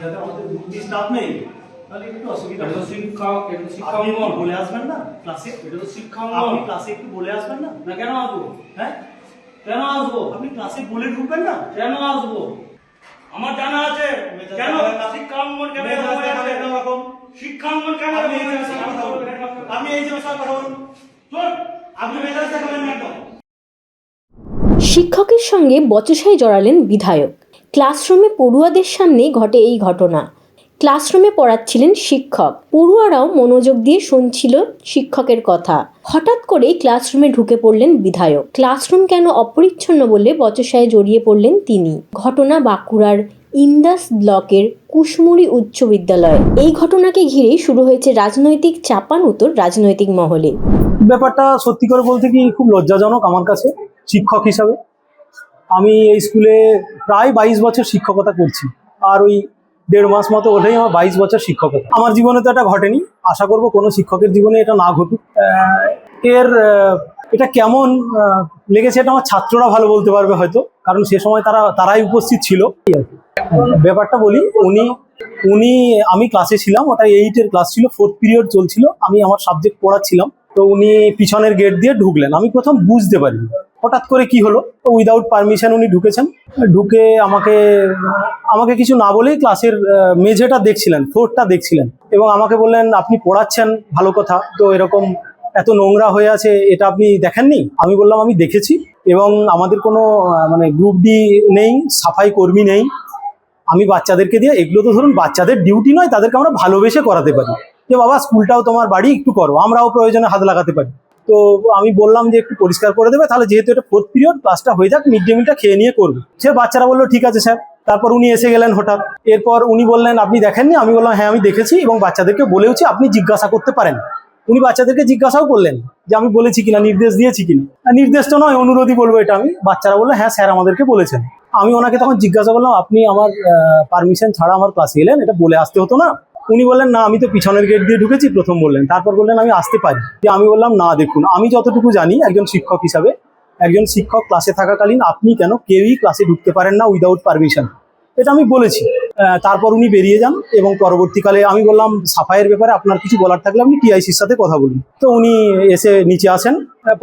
যাতে আমাদের স্টাফ নেই তাহলে একটু অসুবিধা এটা শিক্ষা এটা শিক্ষা বলে আসবেন না ক্লাসে এটা তো শিক্ষা আপনি ক্লাসে একটু বলে আসবেন না? না কেন আসব? হ্যাঁ? কেন আসব? আপনি ক্লাসে বলে ঢুকবেন না? কেন আসব? আমার জানা আছে। কেন? দেখাবেন শিক্ষা অঙ্গন কেন এরকম কেন আপনি এই যে কথা বলুন। এই যে চল আপনি মেজাজ দেখাবেন না শিক্ষকের সঙ্গে বচসায় জড়ালেন বিধায়ক। ক্লাসরুমে পড়ুয়াদের সামনে ঘটে এই ঘটনা। ক্লাসরুমে পড়াচ্ছিলেন শিক্ষক। পড়ুয়ারাও মনোযোগ দিয়ে শুনছিল শিক্ষকের কথা। হঠাৎ করেই ক্লাসরুমে ঢুকে পড়লেন বিধায়ক। ক্লাসরুম কেন অপরিচ্ছন্ন বলে বচসায় জড়িয়ে পড়লেন তিনি। ঘটনা বাঁকুড়ার ইন্দাস ব্লকের কুশমুড়ি উচ্চ বিদ্যালয়। এই ঘটনাকে ঘিরে শুরু হয়েছে রাজনৈতিক চাপান উত্তর রাজনৈতিক মহলে। ব্যাপারটা সত্যি করে বলতে কি খুব লজ্জাজনক আমার কাছে, শিক্ষক হিসাবে। আমি এই স্কুলে প্রায় বাইশ বছর শিক্ষকতা করছি। আর ওই দেড় মাস মতো হলেই আমার বাইশ বছর শিক্ষকতা। আমার জীবনে তো এটা ঘটেনি। আশা করব কোনো শিক্ষকের জীবনে এটা না ঘটুক। এর এটা কেমন লেগেছে এটা আমার ছাত্ররা ভালো বলতে পারবে হয়তো। কারণ সে সময় তারা, তারাই উপস্থিত ছিল। ব্যাপারটা বলি, উনি উনি, আমি ক্লাসে ছিলাম, ওটা এইটের ক্লাস ছিল ফোর্থ পিরিয়ড চলছিল। আমি আমার সাবজেক্ট পড়াচ্ছিলাম। তো উনি পিছনের গেট দিয়ে ঢুকলেন। আমি প্রথম বুঝতে পারিনি। হঠাৎ করে কি হলো? তো উইদাউট পারমিশন উনি ঢুকেছেন। ঢুকে আমাকে আমাকে কিছু না বলেই ক্লাসের মেঝেটা দেখছিলেন ফ্লোরটা দেখছিলেন। এবং আমাকে বললেন, আপনি পড়াচ্ছেন, ভালো কথা। তো এরকম এত নোংরা হয়ে আছে, এটা আপনি দেখেননি? আমি বললাম, আমি দেখেছি। এবং আমাদের কোনো মানে গ্রুপ ডি নেই, সাফাই কর্মী নেই। আমি বাচ্চাদেরকে দিয়ে, এগুলো তো ধরুন বাচ্চাদের ডিউটি নয়, তাদেরকে আমরা ভালোবেসে করাতে পারি। যে, বাবা স্কুলটাও তোমার বাড়ি, একটু করো। আমরাও প্রয়োজনে হাত লাগাতে পারি। তো আমি বললাম যে একটু পরিষ্কার করে দেবে, তাহলে যেহেতু এটা ফোর্থ পিরিয়ড ক্লাসটা হয়ে যাক মিড ডে মিলটা খেয়ে নিয়ে করবে। সে বাচ্চারা বলল, ঠিক আছে স্যার তারপর উনি এসে গেলেন হঠাৎ। এরপর উনি বললেন, আপনি দেখেননি? আমি বললাম হ্যাঁ আমি দেখেছি এবং বাচ্চাদেরকে বলেওছি আপনি জিজ্ঞাসা করতে পারেন। উনি বাচ্চাদেরকে জিজ্ঞাসাও করলেন যে, আমি বলেছি কিনা, নির্দেশ দিয়েছি কিনা? নির্দেশ তো নয়, অনুরোধই বলব এটা আমি। বাচ্চারা বলল হ্যাঁ স্যার আমাদেরকে বলেছেন। আমি ওনাকে তখন জিজ্ঞাসা করলাম, আপনি আমার পারমিশন ছাড়া আমার ক্লাসে এলেন? এটা বলে আসতে হতো না। উনি বললেন, না, আমি তো পিছনের গেট দিয়ে ঢুকেছি। প্রথম বললেন। তারপর বললেন, আমি আসতে পারি। যে আমি বললাম, না, দেখুন, আমি যতটুকু জানি, একজন শিক্ষক হিসাবে, একজন শিক্ষক ক্লাসে থাকাকালীন আপনি কেন কেউই ক্লাসে ঢুকতে পারেন না উইদাউট পারমিশন এটা আমি বলেছি। তারপর উনি বেরিয়ে যান এবং পরবর্তীকালে আমি বললাম, সাফাইয়ের ব্যাপারে আপনার কিছু বলার থাকলে আপনি টিআইসির সাথে কথা বলুন। তো উনি এসে নিচে আসেন।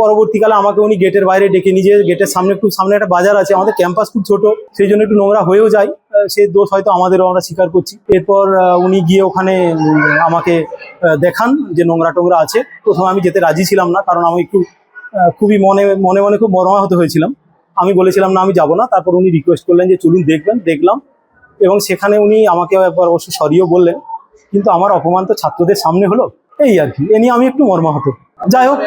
পরবর্তীকালে আমাকে উনি গেটের বাইরে ডেকে নিজে গেটের সামনে, একটু সামনে একটা বাজার আছে, আমাদের ক্যাম্পাস খুব ছোট, সেই জন্য একটু নোংরা হয়েও যায়। আহ, সে দোষ হয়তো আমাদেরও আমরা স্বীকার করছি। এরপর উনি গিয়ে ওখানে আমাকে দেখান যে নোংরা টোংরা আছে। প্রথমে আমি যেতে রাজি ছিলাম না কারণ আমি একটু খুবই মনে মনে মনে খুব মর্মাহত হয়েছিলাম। আমি বলেছিলাম না আমি যাব না। তারপর উনি রিকোয়েস্ট করলেন যে চলুন দেখবেন। দেখলাম এবং সেখানে উনি আমাকে একবার অবশ্য সরিয়েও বললেন কিন্তু আমার অপমান তো ছাত্রদের সামনে হলো। এই আর কি। এ নিয়ে আমি একটু মর্মাহত। যাই হোক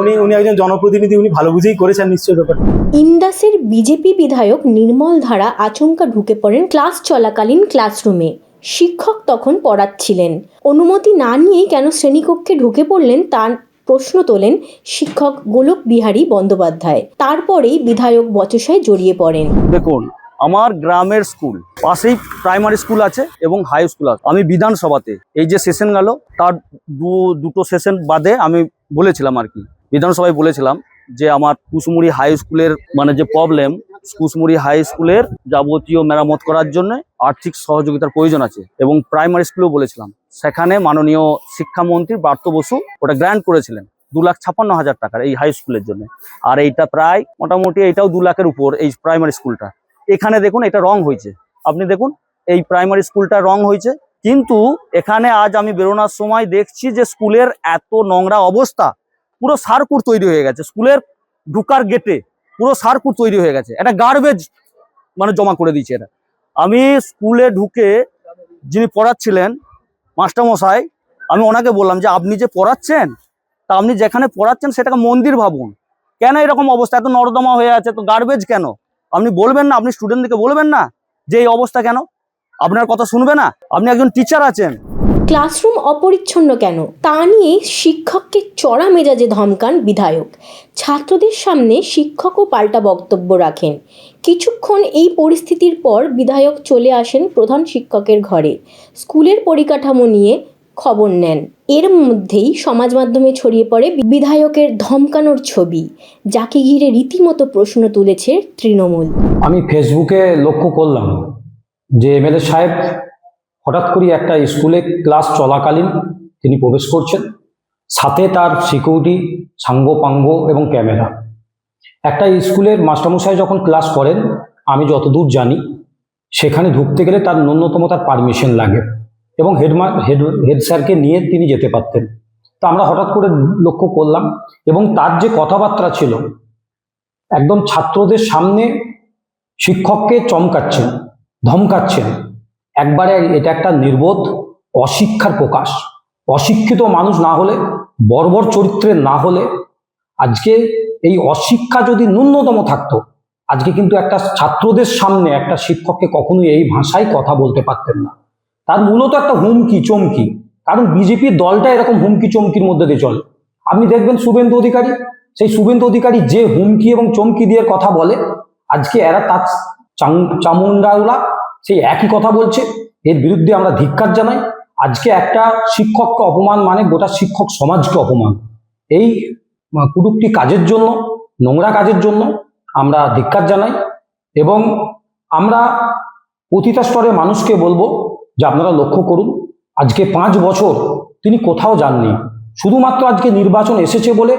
উনি উনি একজন জনপ্রতিনিধি উনি ভালো বুঝেই করেছেন নিশ্চয়ই ব্যাপারটা। ইন্দাসের বিজেপি বিধায়ক নির্মল ধারা আচমকা ঢুকে পড়েন ক্লাস চলাকালীন ক্লাসরুমে। শিক্ষক তখন পড়াচ্ছিলেন। অনুমতি না নিয়েই কেন শ্রেণীকক্ষে ঢুকে পড়লেন তার প্রশ্ন তোলেন শিক্ষক গোলক বিহারী বন্দ্যোপাধ্যায়। তারপরেই বিধায়ক বচসায় জড়িয়ে পড়েন। দেখুন আমার গ্রামের স্কুল পাশেই প্রাইমারি স্কুল আছে এবং হাই স্কুল আছে। আমি বিধানসভাতে এই যে সেশন গেল তার দু দুটো সেশন বাদে আমি বলেছিলাম আর কি। বিধানসভায় বলেছিলাম যে আমার কুসমুড়ি হাই স্কুলের মানে যে প্রবলেম কুসমুড়ি হাই স্কুলের যাবতীয় মেরামত করার জন্য আর্থিক সহযোগিতার প্রয়োজন আছে এবং প্রাইমারি স্কুলেও বলেছিলাম। সেখানে মাননীয় শিক্ষামন্ত্রী পার্থ বসু ওটা গ্র্যান্ট করেছিলেন দু লাখ ছাপ্পান্ন হাজার টাকার এই হাই স্কুলের জন্য। আর এইটা প্রায় মোটামুটি এটাও দু লাখের উপর এই প্রাইমারি স্কুলটা এখানে দেখুন এটা রং হয়েছে। আপনি দেখুন, এই প্রাইমারি স্কুলটা রং হয়েছে। কিন্তু এখানে আজ আমি বেরোনোর সময় দেখছি যে স্কুলের এত নোংরা অবস্থা, পুরো সারকুট তৈরি হয়ে গেছে। স্কুলের ঢুকার গেটে পুরো সারকুট তৈরি হয়ে গেছে। একটা গার্বেজ মানে জমা করে দিয়েছে এটা আমি স্কুলে ঢুকে যিনি পড়াচ্ছিলেন, মাস্টারমশাই, আমি ওনাকে বললাম যে, আপনি যে পড়াচ্ছেন, তা আপনি যেখানে পড়াচ্ছেন সেটাকে মন্দির ভাবুন। কেন এরকম অবস্থা? এত নর্দমা হয়ে আছে তো গার্বেজ কেন? আপনি বলবেন না, আপনি স্টুডেন্টদেরকে বলবেন না যে, এই অবস্থা কেন? আপনার কথা শুনবে না? আপনি একজন টিচার আছেন। ক্লাসরুম অপরিচ্ছন্ন কেন? তা নিয়ে শিক্ষককে চড়া মেজাজে ধমকান বিধায়ক। ছাত্রদের সামনে শিক্ষকও পাল্টা বক্তব্য রাখেন। কিছুক্ষণ এই পরিস্থিতির পর বিধায়ক চলে আসেন প্রধান শিক্ষকের ঘরে। স্কুলের পরিকাঠামো নিয়ে খবর নেন। এর মধ্যেই সমাজ মাধ্যমে ছড়িয়ে পড়ে বিধায়কের ধমকানোর ছবি যাকে ঘিরে রীতিমতো প্রশ্ন তুলেছে তৃণমূল। আমি ফেসবুকে লক্ষ্য করলাম যে এমএলএ সাহেব হঠাৎ করে একটা স্কুলে ক্লাস চলাকালীন তিনি প্রবেশ করছেন। সাথে তার সিকিউরিটি সাঙ্গ পাঙ্গ এবং ক্যামেরা। একটা স্কুলের মাস্টারমশাই যখন ক্লাস করেন, আমি যতদূর জানি, সেখানে ঢুকতে গেলে তার ন্যূনতম তার পারমিশন লাগে এবং হেডমা হেড হেড স্যারকে নিয়ে তিনি যেতে পারতেন। তা আমরা হঠাৎ করে লক্ষ্য করলাম এবং তার যে কথাবার্তা ছিল, একদম ছাত্রদের সামনে শিক্ষককে চমকাচ্ছেন। ধমকাচ্ছেন। একবারে এটা একটা নির্বোধ অশিক্ষার প্রকাশ। অশিক্ষিত মানুষ না হলে, বর্বর চরিত্রের না হলে আজকে এই অশিক্ষা যদি ন্যূনতম থাকতো, আজকে কিন্তু একটা ছাত্রদের সামনে একটা শিক্ষককে কখনোই এই ভাষায় কথা বলতে পারতেন না। তার মূলত একটা হুমকি, চমকি। কারণ বিজেপির দলটা এরকম হুমকি, চমকির মধ্যে দিয়ে চলে। আপনি দেখবেন শুভেন্দু অধিকারী, সেই শুভেন্দু অধিকারী যে হুমকি এবং চমকি দিয়ে কথা বলে, আজকে এরা তার চামুন্ডাওলা সেই একই কথা বলছে। এর বিরুদ্ধে আমরা ধিক্কার জানাই। আজকে একটা শিক্ষককে অপমান মানে গোটা শিক্ষক সমাজকে অপমান। এই কুটুকটি কাজের জন্য, নোংরা কাজের জন্য আমরা ধিক্কার জানাই এবং আমরা প্রতিটা স্তরে মানুষকে বলব যে আপনারা লক্ষ্য করুন, আজকে পাঁচ বছর তিনি কোথাও যাননি। শুধুমাত্র আজকে নির্বাচন এসেছে বলে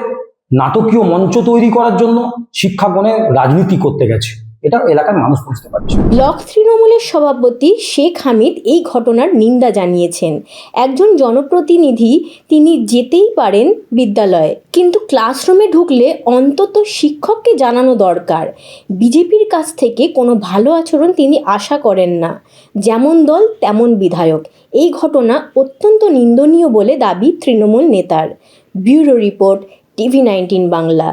নাটকীয় মঞ্চ তৈরি করার জন্য শিক্ষাগণে রাজনীতি করতে গেছে। এটা এলাকার মানুষ বুঝতে পারছে। ব্লক তৃণমূলের সভাপতি শেখ হামিদ এই ঘটনার নিন্দা জানিয়েছেন। একজন জনপ্রতিনিধি, তিনি যেতেই পারেন বিদ্যালয়ে, কিন্তু ক্লাসরুমে ঢুকলে অন্তত শিক্ষককে জানানো দরকার। বিজেপির কাছ থেকে কোনো ভালো আচরণ তিনি আশা করেন না। যেমন দল, তেমন বিধায়ক। এই ঘটনা অত্যন্ত নিন্দনীয় বলে দাবি তৃণমূল নেতার। Bureau report, TV nineteen Bangla.